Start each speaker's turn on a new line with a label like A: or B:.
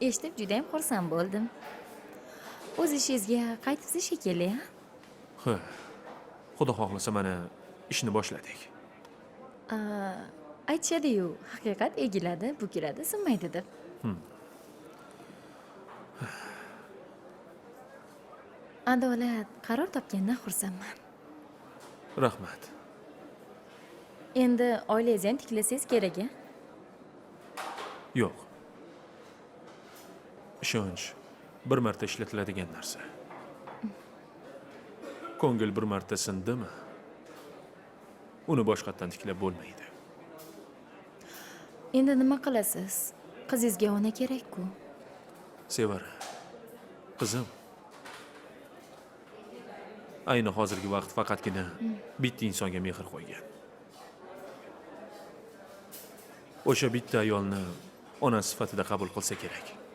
A: eshitib judayam xursand bo'ldim. O'z ishingizga qaytibsiz shekilli a
B: ha xudo xohlasa mana ishni boshladik.
A: Aytishadi-yu haqiqat egiladi bukiladi sinmaydi deb adolat qaror topgandan xursandman.
B: Rahmat.
A: Endi oilangizni ham tiklasangiz kerak a
B: yo'q ishonch bir marta ishlatiladigan narsa. Ko'ngil bir marta sindimi? Uni boshqatdan tiklab bo'lmaydi.
A: Endi nima qilasiz? Qizingizga ona kerak-ku.
B: Sevara qizim. Ayni hozirgi vaqt faqatgina bitta insonga mehr qo'ygan. O'sha bitta ayolni ona sifatida qabul qilsa kerak